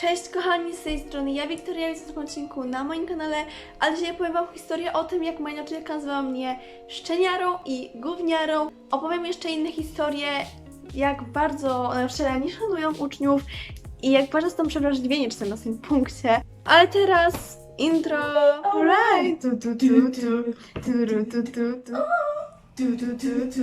Cześć kochani, z tej strony ja Wiktoria w tym odcinku na moim kanale, ale dzisiaj powiem wam historię o tym, jak moja nauczycielka nazywała mnie szczeniarą i gówniarą. Opowiem jeszcze inne historie, jak bardzo nauczyciele nie szanują uczniów i jak bardzo są przewrażliwieni czasem na tym punkcie. Ale teraz intro! Alright. Tu, tu, tu, tu. Turu, tu, tu, tu. Tu, tu, tu, tu.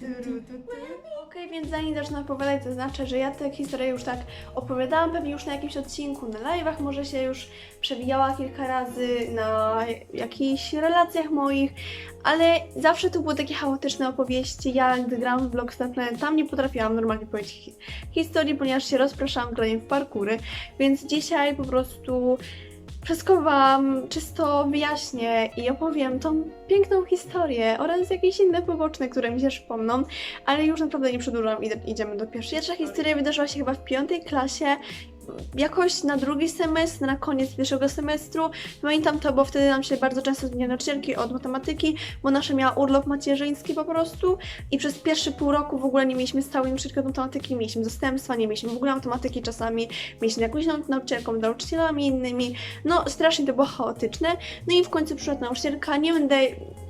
Turu, tu, tu. Okej, więc zanim zacznę opowiadać, to znaczy, że ja tę historię już tak opowiadałam pewnie już na jakimś odcinku, na live'ach może się już przewijała kilka razy, na jakichś relacjach moich, ale zawsze to były takie chaotyczne opowieści. Ja, gdy grałam w Block Planet, tam nie potrafiłam normalnie powiedzieć hi- historii, ponieważ się rozpraszałam graniem w parkury, więc dzisiaj po prostu wszystko Wam czysto wyjaśnię i opowiem tą piękną historię oraz jakieś inne poboczne, które mi się przypomną, ale już naprawdę nie przedłużam, idę, idziemy do pierwszej. Pierwsza historia wydarzyła się chyba w piątej klasie, jakoś na drugi semestr, na koniec pierwszego semestru. Pamiętam to, bo wtedy nam się bardzo często zmieniały nauczycielki od matematyki, bo nasza miała urlop macierzyński po prostu i przez pierwszy pół roku w ogóle nie mieliśmy stałej nauczycielki od matematyki, mieliśmy zastępstwa, nie mieliśmy w ogóle matematyki czasami, mieliśmy jakąś nau- nauczycielką, nauczycielami innymi, no strasznie to było chaotyczne. No i w końcu przyszła nauczycielka, nie będę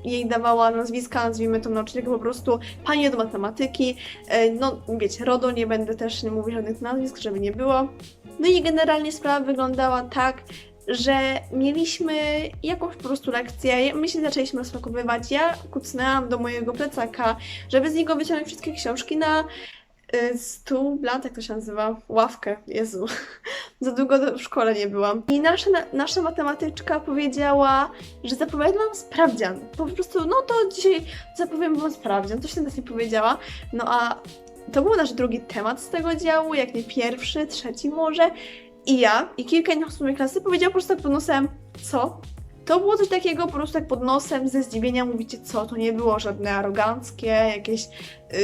jej dawała nazwiska, nazwijmy tą nauczycielkę po prostu pani od matematyki, E, no wiecie, RODO, nie będę też mówić żadnych nazwisk, żeby nie było. No i generalnie sprawa wyglądała tak, że mieliśmy jakąś po prostu lekcję, my się zaczęliśmy rozpakowywać, ja kucnęłam do mojego plecaka, żeby z niego wyciągnąć wszystkie książki na stół, blat, jak to się nazywa? Ławkę, Jezu. Za długo w szkole nie byłam. I nasza, nasza matematyczka powiedziała, że zapowiada nam sprawdzian. Po prostu, no to dzisiaj zapowiem wam sprawdzian, coś tam nie powiedziała. No a to był nasz drugi temat z tego działu, jak nie pierwszy, trzeci może. I ja i kilka innych osób mojej klasy powiedziała po prostu pod nosem, co? To było coś takiego po prostu tak pod nosem, ze zdziwienia mówicie co, to nie było żadne aroganckie, jakieś, yy,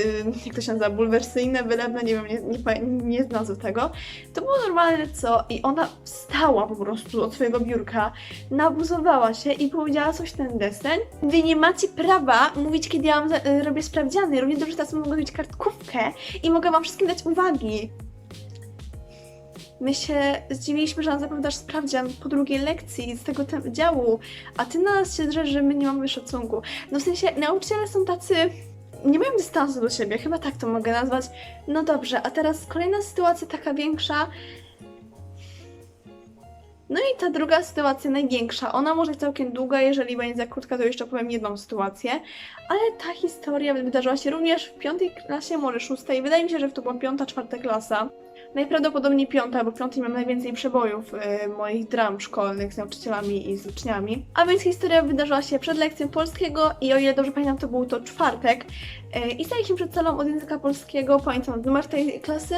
jak to się nazywa, bulwersyjne, wylewne, nie wiem, nie, nie, nie tego. To było normalne co i ona wstała po prostu od swojego biurka, nabuzowała się i powiedziała coś ten deseń. Wy nie macie prawa mówić, kiedy ja mam, y, robię sprawdziany, równie dobrze teraz mogę mieć kartkówkę i mogę wam wszystkim dać uwagi. My się zdziwiliśmy, że on zapowiadasz sprawdzian po drugiej lekcji z tego działu, a ty na nas się drzesz, że my nie mamy szacunku. No w sensie, nauczyciele są tacy... Nie mają dystansu do siebie, chyba tak to mogę nazwać. No dobrze, a teraz kolejna sytuacja taka większa. No i ta druga sytuacja największa. Ona może być całkiem długa, jeżeli będzie za krótka, to jeszcze powiem jedną sytuację. Ale ta historia wydarzyła się również w piątej klasie, może szóstej. Wydaje mi się, że to była piąta, czwarta klasa. Najprawdopodobniej piąta, bo w piątej mam najwięcej przebojów y, moich dram szkolnych z nauczycielami i z uczniami. A więc historia wydarzyła się przed lekcją polskiego i o ile dobrze pamiętam, to był to czwartek. Y, I staliśmy przed salą od języka polskiego, pamiętam numer tej klasy.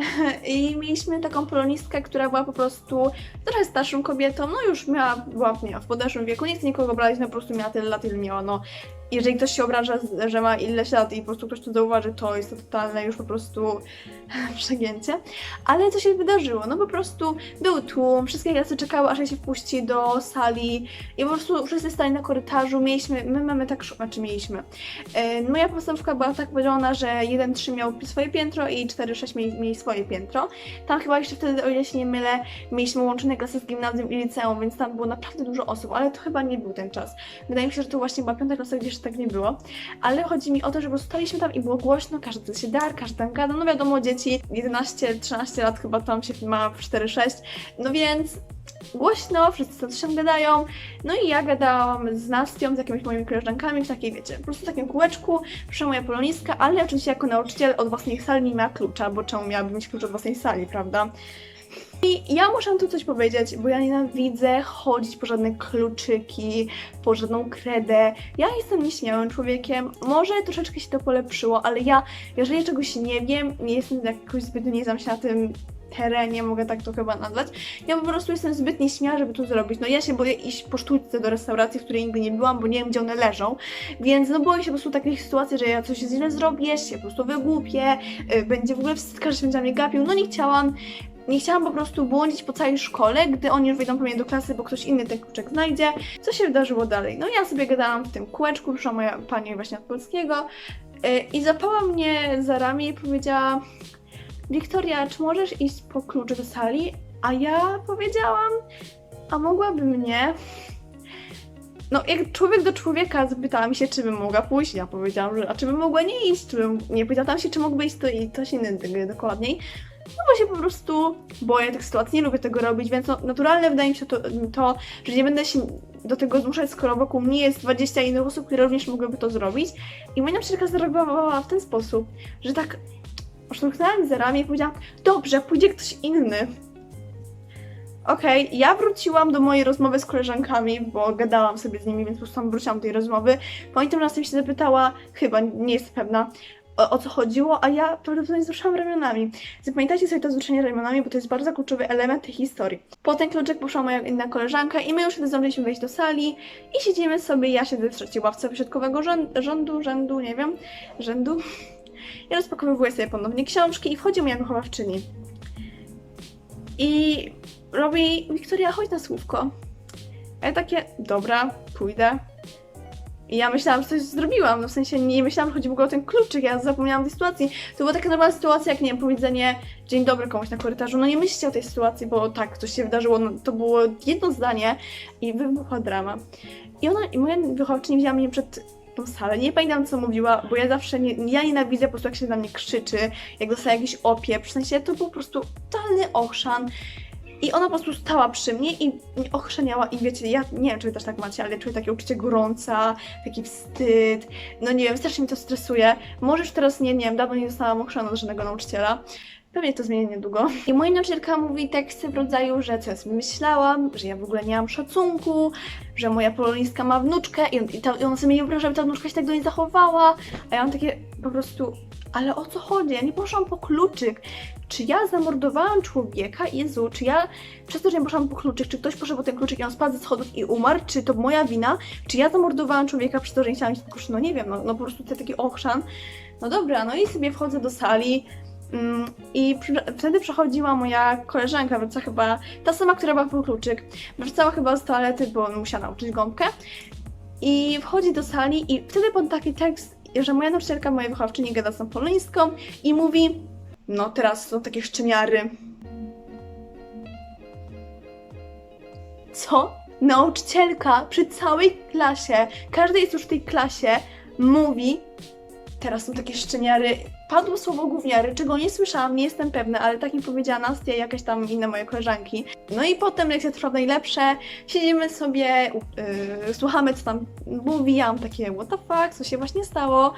I mieliśmy taką polonistkę, która była po prostu trochę starszą kobietą, no już miała, była miała w podeszłym wieku, nie chcę nikogo obrazić, no po prostu miała tyle lat, ile miała, no. Jeżeli ktoś się obraża, że ma ileś lat i po prostu ktoś to zauważy, to jest to totalne już po prostu przegięcie. Ale co się wydarzyło? No po prostu był tłum, wszystkie klasy czekały, aż się wpuści do sali i po prostu wszyscy stali na korytarzu, mieliśmy, my mamy tak, znaczy mieliśmy. E, moja podstawówka była tak podzielona, że 1-3 miał swoje piętro i 4-6 mieli, mieli swoje piętro. Tam chyba jeszcze wtedy, o ile się nie mylę, mieliśmy łączone klasy z gimnazjum i liceum, więc tam było naprawdę dużo osób, ale to chyba nie był ten czas. Wydaje mi się, że to właśnie była piąta klasa, gdzie jeszcze tak nie było. Ale chodzi mi o to, że po prostu staliśmy tam i było głośno, każdy się dar, każdy tam gada. No wiadomo, dzieci 11-13 lat chyba tam się ma w 4-6, no więc głośno, wszyscy tam gadają. No i ja gadałam z Nastią, z jakimiś moimi koleżankami w takiej, wiecie, po prostu w takim kółeczku, przyszła moja poloniska, ale oczywiście jako nauczyciel od własnej sali nie miała klucza, bo czemu miałabym mieć klucz od własnej sali, prawda? I ja muszę tu coś powiedzieć, bo ja nienawidzę chodzić po żadne kluczyki, po żadną kredę. Ja jestem nieśmiałym człowiekiem, może troszeczkę się to polepszyło, ale ja, jeżeli czegoś nie wiem, nie jestem jakoś zbyt nie znam się na tym terenie, mogę tak to chyba nazwać, ja po prostu jestem zbyt nieśmiała, żeby to zrobić. No ja się boję iść po sztućce do restauracji, w której nigdy nie byłam, bo nie wiem, gdzie one leżą, więc no boję się po prostu takich sytuacji, że ja coś źle zrobię, się po prostu wygłupię, y, będzie w ogóle każdy się będzie na mnie gapił, no nie chciałam, nie chciałam po prostu błądzić po całej szkole, gdy oni już wejdą po mnie do klasy, bo ktoś inny ten kluczek znajdzie. Co się wydarzyło dalej? No ja sobie gadałam w tym kółeczku, przyszła moja pani właśnie od polskiego yy, i zapała mnie za ramię i powiedziała Wiktoria, czy możesz iść po klucz do sali? A ja powiedziałam, a mogłaby mnie. No, jak człowiek do człowieka zapytała się, czy bym mogła pójść, ja powiedziałam, że a czy bym mogła nie iść, czy bym nie powiedziałam się, czy mógłby iść to i coś innego dokładniej. No bo się po prostu boję tych sytuacji, nie lubię tego robić, więc no, naturalne wydaje mi się to, to, że nie będę się do tego zmuszać, skoro wokół mnie jest 20 innych osób, które również mogłyby to zrobić. I moja nauczycielka zareagowała w ten sposób, że tak szturchnęła za ramię i powiedziała, dobrze, pójdzie ktoś inny. Okej, ja wróciłam do mojej rozmowy z koleżankami, bo gadałam sobie z nimi, więc po prostu tam wróciłam do tej rozmowy. Pamiętam, że następnie się zapytała, chyba, nie jestem pewna, o, o co chodziło, a ja prawdopodobnie wzruszałam ramionami. Zapamiętajcie sobie to wzruszenie ramionami, bo to jest bardzo kluczowy element tej historii. Po ten kluczyk poszła moja inna koleżanka i my już wtedy zdążyliśmy wejść do sali i siedzimy sobie, ja siedzę w trzeciej ławce wysiadkowego rzędu, rzędu, rzędu, nie wiem, rzędu. I rozpakowywuję sobie ponownie książki i wchodzi moja wychowawczyni. I robi, Wiktoria, chodź na słówko. A ja takie, dobra, pójdę. I ja myślałam, że coś zrobiłam, no w sensie nie myślałam, że chodzi w ogóle o ten kluczyk, ja zapomniałam tej sytuacji. To była taka normalna sytuacja, jak nie wiem, powiedzenie dzień dobry komuś na korytarzu. No nie myślcie o tej sytuacji, bo tak, coś się wydarzyło, no, to było jedno zdanie i wybuchła drama. I ona, i moja wychowawczyni wzięła mnie przed tą salę. Nie pamiętam, co mówiła, bo ja zawsze, nie, ja nienawidzę po prostu, jak się na mnie krzyczy, jak dostaję jakiś opieprz, w sensie to był po prostu totalny ochrzan. I ona po prostu stała przy mnie i mnie ochrzaniała i wiecie, ja nie wiem, czy wy też tak macie, ale czuję takie uczucie gorąca, taki wstyd, no nie wiem, strasznie mi to stresuje. Może już teraz nie, nie wiem, dawno nie zostałam ochrzana od żadnego nauczyciela. Pewnie to zmienię niedługo. I moja nauczycielka mówi teksty w rodzaju, że co ja sobie myślałam, że ja w ogóle nie mam szacunku, że moja polonistka ma wnuczkę i, i, ta, i ona sobie nie wyobraża, żeby ta wnuczka się tak do niej zachowała. A ja mam takie po prostu, ale o co chodzi? Ja nie poszłam po kluczyk. Czy ja zamordowałam człowieka? Jezu, czy ja przez to, że nie poszłam po kluczyk, czy ktoś poszedł po ten kluczyk i on spadł ze schodów i umarł? Czy to moja wina? Czy ja zamordowałam człowieka przez to, że nie chciałam po kluczyk? No nie wiem, no, no po prostu to taki ochrzan. No dobra, no i sobie wchodzę do sali, I przy, wtedy przechodziła moja koleżanka, wraca chyba ta sama, która była po kluczyk. Wracała chyba z toalety, bo musiała nauczyć gąbkę. I wchodzi do sali i wtedy pod taki tekst, że moja nauczycielka, moja wychowawczyni gada z tą polońską i mówi no teraz są takie szczeniary. Co? Nauczycielka przy całej klasie, każdy jest już w tej klasie, mówi teraz są takie szczeniary. Padło słowo gówniary, czego nie słyszałam, nie jestem pewna, ale tak mi powiedziała Nastia i jakaś tam inne moje koleżanki. No i potem lekcja trwa najlepsze, siedzimy sobie, yy, słuchamy co tam mówi, ja mam takie what the fuck, co się właśnie stało.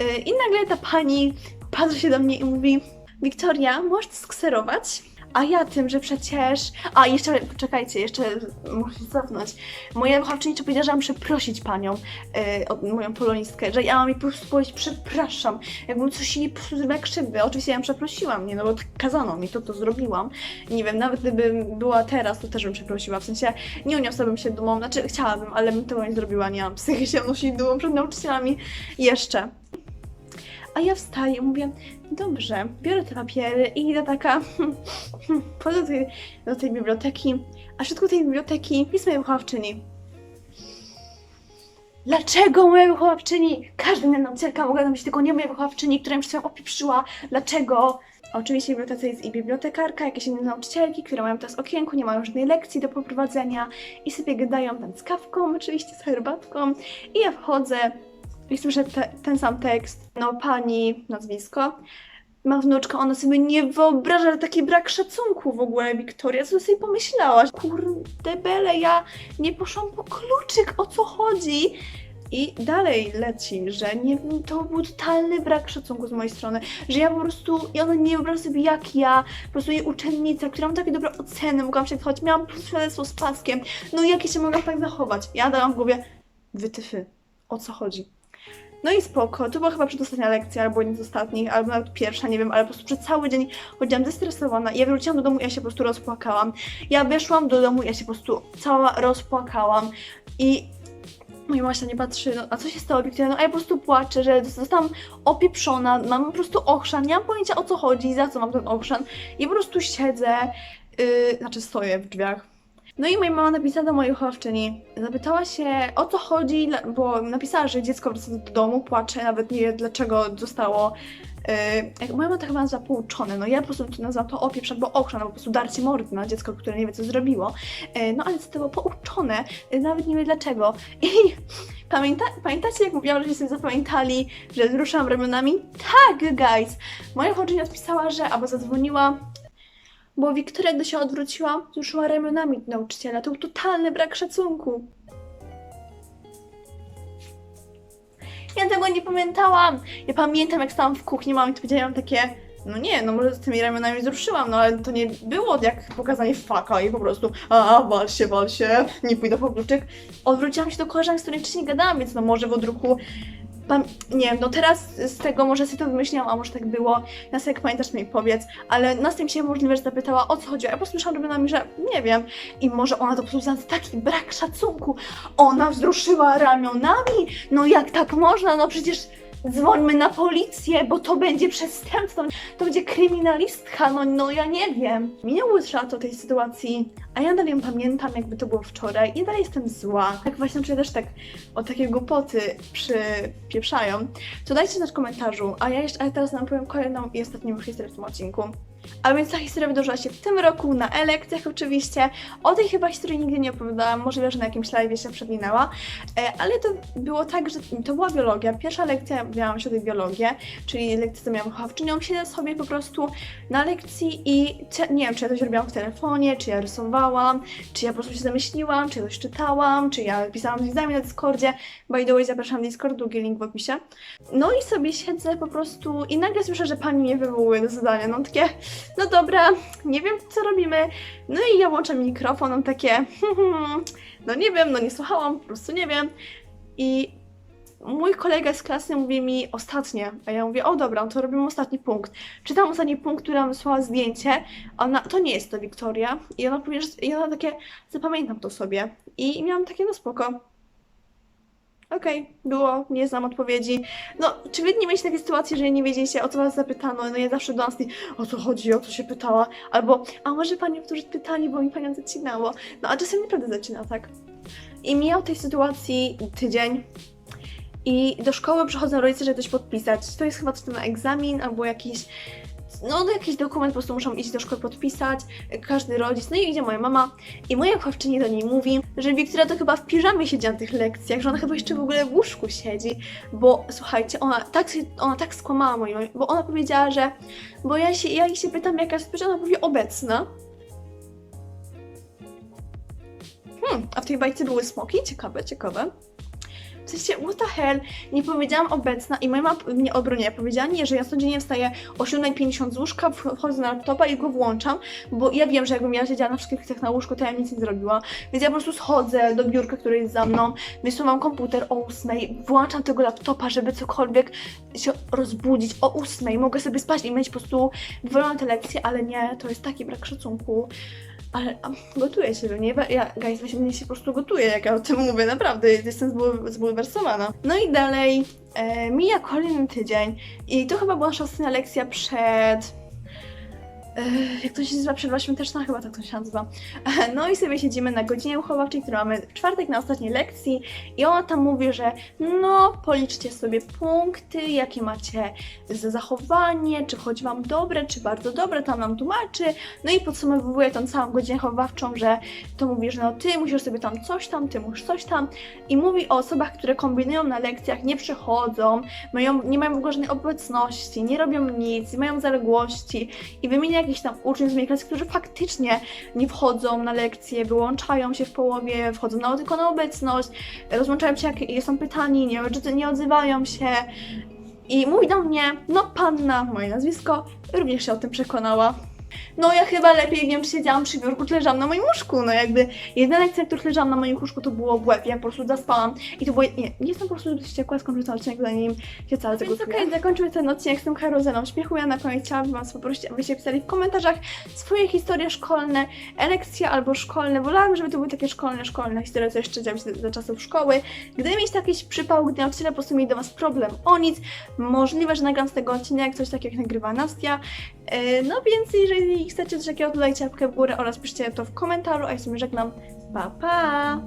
Yy, I nagle ta pani patrzy się do mnie i mówi Wiktoria, możesz skserować? A ja tym, że przecież... A, jeszcze, poczekajcie, jeszcze muszę cofnąć. Moja wychowawczyni powiedziała, że mam przeprosić panią, yy, moją polonistkę, że ja mam jej po prostu powiedzieć przepraszam, jakbym coś jej po prostu krzywdę. Oczywiście ja ją przeprosiłam, nie, no bo kazano mi, to to zrobiłam. Nie wiem, nawet gdybym była teraz, to też bym przeprosiła, w sensie nie uniosłabym się dumą, znaczy chciałabym, ale bym tego nie zrobiła, nie mam psychy się nosić dumą przed nauczycielami jeszcze. A ja wstaję mówię, dobrze, biorę te papiery i idę taka, wchodzę do tej, do tej biblioteki, a w środku tej biblioteki jest moja wychowawczyni. Dlaczego moja wychowawczyni? Każda inna nauczycielka mogła być tylko nie moja wychowawczyni, która mi przed chwilą opieprzyła. Dlaczego? Oczywiście w bibliotece jest i bibliotekarka, jakieś inne nauczycielki, które mają teraz okienku, nie mają żadnej lekcji do poprowadzenia i sobie gadają tam z kawką, oczywiście z herbatką. I ja wchodzę i słyszę te, ten sam tekst. No, pani, nazwisko, ma wnuczkę, ona sobie nie wyobraża, taki brak szacunku w ogóle, Wiktoria, co sobie pomyślałaś? Kurde bele, ja nie poszłam po kluczyk, o co chodzi? I dalej leci, że nie, to był totalny brak szacunku z mojej strony, że ja po prostu, i ona nie wyobraża sobie jak ja, po prostu jej uczennica, która ma takie dobre oceny, mogłam się choć miałam plus świadectwo z paskiem, no jak ja się mogłam tak zachować? Ja dałam w głowie, wytyfy, o co chodzi? No i spoko, to była chyba przedostatnia lekcja, albo jedna z ostatnich, albo nawet pierwsza, nie wiem, ale po prostu przez cały dzień chodziłam zestresowana. Ja wróciłam do domu ja się po prostu rozpłakałam. Ja wyszłam do domu ja się po prostu cała rozpłakałam. I moja na nie patrzy, no a co się stało, Wiktoria? No a ja po prostu płaczę, że zostałam opieprzona, mam po prostu ochrzan, nie mam pojęcia o co chodzi, za co mam ten ochrzan. I po prostu siedzę, yy, znaczy stoję w drzwiach. No i moja mama napisała do mojej wychowawczyni, zapytała się o co chodzi, bo napisała, że dziecko wraca do domu, płacze, nawet nie wie dlaczego zostało moja mama to chyba nazwa pouczone, no ja po prostu to nazywam to opieprz albo okrzan, po prostu darcie mordy na dziecko, które nie wie co zrobiło. Yy, no ale to było pouczone, yy, nawet nie wie dlaczego. I pamięta, pamiętacie jak mówiłam, że sobie zapamiętali, że wzruszałam ramionami? Tak, guys! Moja chodzenia odpisała, że albo zadzwoniła, bo Wiktoria, gdy się odwróciła, wzruszyła ramionami do nauczyciela. To był totalny brak szacunku. Ja tego nie pamiętałam. Ja pamiętam, jak stałam w kuchni, mam i powiedziałam takie, no nie, no może z tymi ramionami wzruszyłam, no ale to nie było jak pokazanie faka i po prostu, a, wal się, wal się, nie pójdę po kluczyk. Odwróciłam się do koleżanek, z którymi wcześniej gadałam, więc no może w odruchu Pam- nie wiem, no teraz z tego może sobie to wymyśliłam, a może tak było. Nas jak pamiętasz, mi powiedz. Ale nas tym się możliwe, że zapytała o co chodziło. Ja po prostu myślałam ramionami, że nie wiem. I może ona to po prostu za taki brak szacunku. Ona wzruszyła ramionami. No jak tak można? No przecież dzwońmy na policję, bo to będzie przestępstwo. To będzie kryminalistka. No, no ja nie wiem. Minęło już lato tej sytuacji, a ja dalej pamiętam, jakby to było wczoraj. I dalej jestem zła. Tak właśnie czuję też tak o takie głupoty przypieprzają, to dajcie znać w komentarzu, a ja jeszcze, ale teraz nam powiem kolejną i ostatnią historię w tym odcinku. A więc ta historia wydarzyła się w tym roku, na elekcjach oczywiście. O tej chyba historii nigdy nie opowiadałam, możliwe, że na jakimś live się przewinęła, e, ale to było tak, że to była biologia. Pierwsza lekcja, miałam się tej biologię, czyli lekcję, co miałam wychowawczynią, siedzę sobie po prostu na lekcji i nie wiem, czy ja coś robiłam w telefonie, czy ja rysowałam, czy ja po prostu się zamyśliłam, czy ja coś czytałam, czy ja pisałam z widzami na Discordzie. By the way, zapraszam na Discord, drugi link w opisie. No i sobie siedzę po prostu i nagle słyszę, że pani mnie wywołuje do zadania. No takie, no dobra, nie wiem co robimy. No i ja włączam mikrofon, mam takie, no nie wiem, no nie słuchałam, po prostu nie wiem. I mój kolega z klasy mówi mi ostatnie, a ja mówię, o dobra, to robimy ostatni punkt. Czytam ostatni punkt, który nam wysłała zdjęcie, ona, to nie jest to Wiktoria. I ona powie, że, i ona takie, zapamiętam to sobie. I miałam takie, no spoko. Okej, było, nie znam odpowiedzi. No, czy wy nie mieliście takiej sytuacji, że nie wiedzieliście, o co was zapytano? No ja zawsze do nas, o co chodzi, o co się pytała? Albo, a może pani powtórzyć pytanie, bo mi panią zacinało. No, a czasem naprawdę zacina, tak? I mijał tej sytuacji tydzień. I do szkoły przychodzą rodzice, żeby coś podpisać. To jest chyba coś tam na egzamin, albo jakiś no, no jakiś dokument po prostu muszą iść do szkoły podpisać, każdy rodzic, no i idzie moja mama i moja wychowawczyni do niej mówi, że Wiktoria to chyba w piżamie siedzi na tych lekcjach, że ona chyba jeszcze w ogóle w łóżku siedzi, bo słuchajcie, ona tak, ona tak skłamała mojej mamie, bo ona powiedziała, że, bo ja się, ja ich się pytam jaka jest ona mówi obecna. Hmm, a w tej bajce były smoki? Ciekawe, ciekawe. W sensie, what the hell, nie powiedziałam obecna i moja mama mnie obroniła. Powiedziała nie, że ja codziennie wstaję o 7.50 z łóżka, wchodzę na laptopa i go włączam, bo ja wiem, że jakbym ja siedziała na wszystkich lekcjach na łóżku, to ja nic nie zrobiła. Więc ja po prostu schodzę do biurka, które jest za mną, wysuwam komputer o 8.00, włączam tego laptopa, żeby cokolwiek się rozbudzić o 8.00, mogę sobie spać i mieć po prostu wywalone te lekcje, ale nie, to jest taki brak szacunku. Ale a, gotuję się, nie? Ja, guys, właśnie mnie się po prostu gotuję, jak ja o tym mówię, naprawdę, jestem zbul- zbulwersowana. No i dalej, e, mija kolejny tydzień i to chyba była nasza ostatnia lekcja przed... Jak to się nazywa? Przerwa świąteczna? Chyba tak to się nazywa. No i sobie siedzimy na godzinie wychowawczej, którą mamy w czwartek na ostatniej lekcji i ona tam mówi, że no, policzcie sobie punkty, jakie macie za zachowanie, czy wchodzi Wam dobre, czy bardzo dobre, tam nam tłumaczy, no i podsumowuje tą całą godzinę wychowawczą, że to mówi, że no ty musisz sobie tam coś tam, ty musisz coś tam i mówi o osobach, które kombinują na lekcjach, nie przychodzą, mają, nie mają w ogóle żadnej obecności, nie robią nic, mają zaległości i wymienia jakichś tam uczniów z mojej klasy, którzy faktycznie nie wchodzą na lekcje, wyłączają się w połowie, wchodzą na, tylko na obecność, rozłączają się jak są pytani, nie, nie odzywają się, i mówi do mnie, no panna, moje nazwisko, również się o tym przekonała. No ja chyba lepiej wiem, czy siedziałam przy biurku, czy leżałam na moim łóżku. No jakby jedna lekcja, których leżałam na moim łóżku, to było w łeb. Ja po prostu zaspałam. I to było, nie, nie jestem po prostu wściekła, skończę ten odcinek, zanim się cały Więc zagotuję. Okej, zakończymy ten odcinek z tym karuzelą śmiechu. Ja na koniec chciałabym Was poprosić, abyście pisali w komentarzach swoje historie szkolne, lekcje albo szkolne. Wolałabym, żeby to były takie szkolne, szkolne historie, co jeszcze działy się za, za czasów szkoły. Gdy mieliście jakiś przypał, gdy nauczyciele po prostu mieli do Was problem o nic, możliwe, że nagram z tego odcinek, coś takiego jak nagrywa Nastia. E, No więc jeżeli chcecie coś takiego, to dajcie łapkę w górę oraz piszcie to w komentarzu, a ja sobie żegnam. Pa, pa!